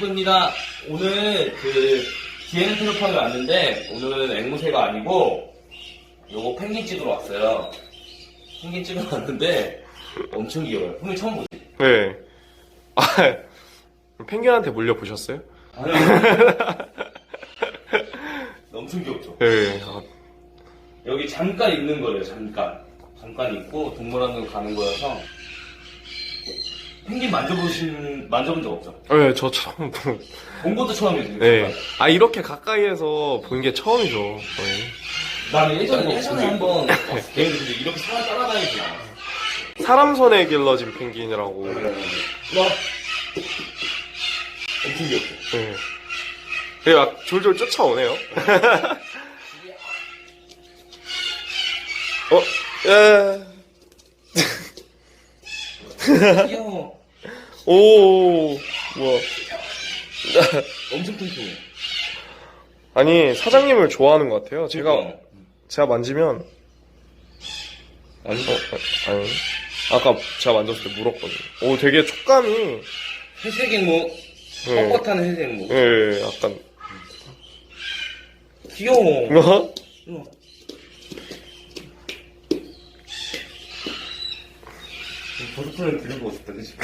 연투부입니다 오늘 그 기에는 테러판을 왔는데 오늘은 앵무새가 아니고 요거 펭귄 찍으러 왔어요 펭귄 찍으러 왔는데 엄청 귀여워요 형님 처음 보지? 네. 아, 펭귄한테 물려 보셨어요? 아니 엄청 귀엽죠? 네. 아, 여기 잠깐 있는 거예요 잠깐 잠깐 있고 동물원으로 가는 거여서 펭귄 만져보신 만져본 적 없죠? 네, 저 처음 보본 것도 처음이죠 네. 아, 이렇게 가까이에서 본 게 처음이죠. 거의. 나는 예전에 예전에 한번 봤을 때 근데 이렇게 사람 따라다니지 않아 사람 손에 길러진 펭귄이라고. 와 엄청 귀엽죠? 네. 네, 막 졸졸 쫓아오네요. 어, 예. 귀여워 오, 뭐야. 엄청 통통해 아니, 사장님을 좋아하는 것 같아요. 제가, 그러니까. 제가 만지면, 아니 어, 아, 아니. 아까 제가 만졌을 때 물었거든요. 오, 되게 촉감이, 회색 앵무 네. 뻣뻣한 회색 앵무 예, 약간, 귀여워 뭐? 우 버터플라이 들고 싶다 그치?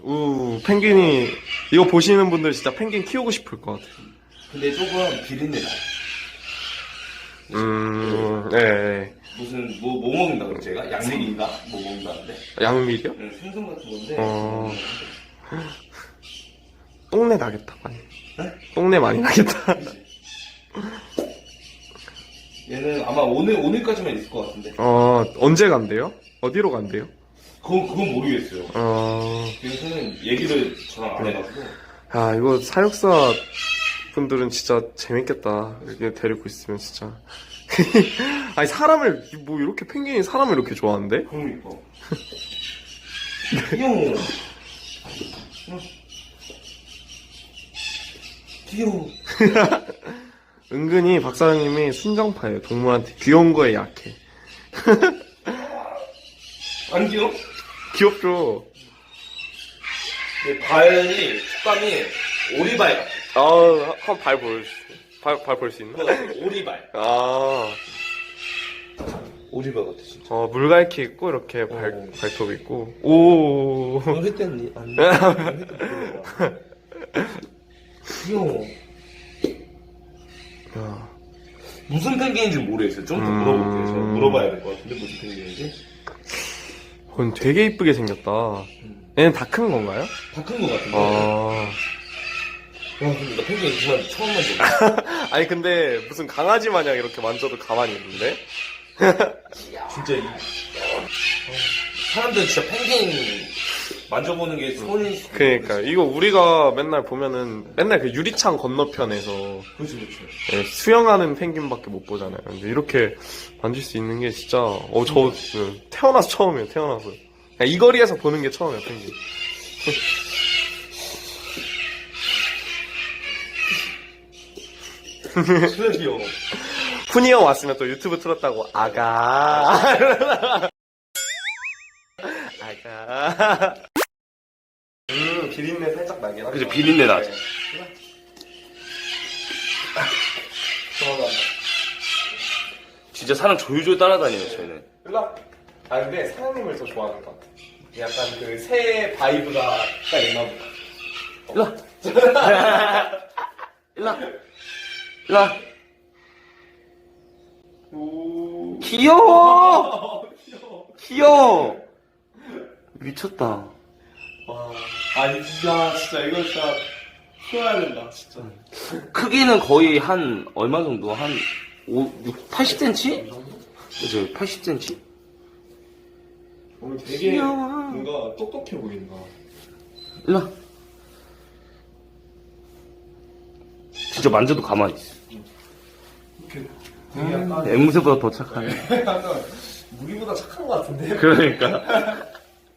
우, 펭귄이, 이거 보시는 분들 진짜 펭귄 키우고 싶을 것 같아요. 근데 조금 비린내 나 음, 예, 무슨 뭐, 뭐 먹는다 그랬지 제가? 양식인가? 뭐 먹는다는데 예. 양미리요? 응, 생선 같은 건데 어. 똥내 나겠다, 많이. 네? 똥내 많이 나겠다. 얘는 아마 오늘 오늘까지만 있을 것 같은데 어, 언제 간대요? 어디로 간대요? 그건 그건 모르겠어요 어, 그래서는 얘기를 저랑 안 해가지고 아, 이거 사육사 분들은 진짜 재밌겠다. 이렇게 데리고 있으면 진짜. 아니, 사람을, 뭐, 이렇게 펭귄이 사람을 이렇게 좋아하는데? 그러니까 귀여워 응. 귀여워 은근히 박사장님이 순정파예요. 동물한테 귀여운 거에 약해. 안 귀여워? 귀엽죠? 내 발이 촉감이 오리발 같아 아, 한발 보여주세요. 발, 발 볼 수 있나? 오리발 아, 오리발 같아 진짜 어, 물갈퀴 있고, 이렇게 발, 어. 발톱 있고. 오. 너 했댔니? 아니 했댔니? 귀여워 야, 무슨 펭귄인지 모르겠어요 좀더 음. 물어볼게요 제가 물어봐야 될 것 같은데 무슨 펭귄인지 그건 되게 이쁘게 생겼다. 얘는 다 큰 건가요? 다 큰 것 같은데 아. 와 근데 나 펭귄 정말 처음 만져 아니, 근데 무슨 강아지 마냥 이렇게 만져도 가만히 있는데? 진짜 이 어, 사람들 진짜 펭귄 만져보는 게 손이 그니까, 이거 우리가 맨날 보면은, 맨날 그 유리창 건너편에서 그렇지 그렇지 예, 수영하는 펭귄밖에 못 보잖아요. 근데 이렇게 만질 수 있는 게 진짜, 어, 저, 예, 태어나서 처음이에요, 태어나서. 그냥 이 거리에서 보는 게 처음이에요, 펭귄. 진짜 귀여워 푸니 형 왔으면 또 유튜브 틀었다고, 아가. 아가. 음, 비린내 살짝 나긴 하죠. 그죠, 비린내 나죠. 들어간다. 진짜 사람 조율조율 따라다녀요 저희는 일로 아, 근데 사장님을 더 좋아하는 것 같아. 약간 그 새 바이브가 딱 있나 보다. 일로 일로 일로 오. 귀여워 귀여워 미쳤다 와. 아니, 진짜, 진짜, 이거 진짜, 키워야 된다, 진짜. 크기는 거의 한 얼마 정도 한 5, 6, 80cm? 그죠 80cm? 오늘 되게 귀여워. 뭔가 똑똑해 보인다. 일로 진짜 만져도 가만히 있어 이렇게 되게 약간, 앵무새보다 더 착하네 약간, 무기보다 착한 것 같은데? 그러니까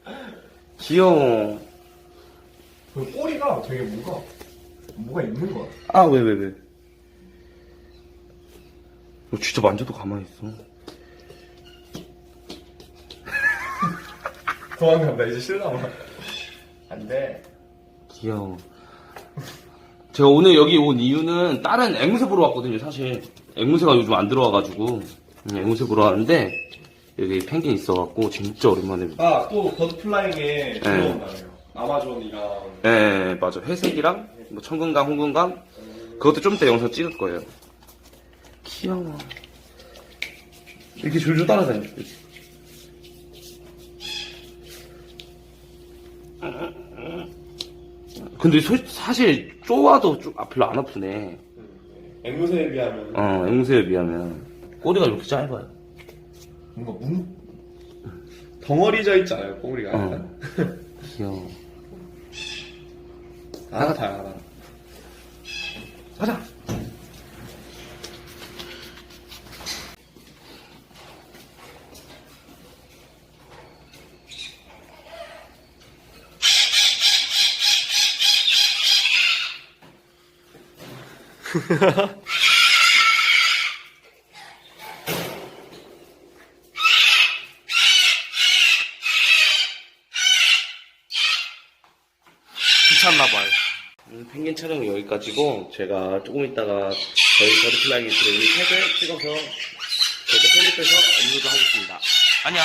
귀여워 그 꼬리가 되게 뭔가, 뭐가 있는 것 같아. 아왜 왜 왜, 너 진짜 만져도 가만히 있어 도망간다, 이제 신랑아. 안 돼. 귀여워. 제가 오늘 여기 온 이유는 다른 앵무새 보러 왔거든요, 사실. 앵무새가 요즘 안 들어와가지고. 음, 앵무새 보러 왔는데, 여기 펭귄 있어갖고, 진짜 오랜만에. 아, 또 버드플라잉에 들어온다네요. 아마존이랑. 예, 예, 예, 맞아. 회색이랑, 뭐, 청금강, 홍금강. 그것도 좀 이따 영상 찍을 거예요. 귀여워. 이렇게 줄줄 따라다녀. 근데 소- 사실 쪼아도 좀 아, 별로 안 아프네. 앵무새에 비하면 어, 앵무새에 비하면 꼬리가 이렇게 짧아요. 뭔가 뭉, 덩어리져 있잖아요, 꼬리가. 어. 약간. 귀여워. 아, 다양하다. 가자. 귀찮나봐요. 오늘 펭귄 촬영 여기까지고 제가 조금 있다가 저희 버드플라이 드레이 탭을 찍어서 제가 편집해서 업로드 하겠습니다. 안녕.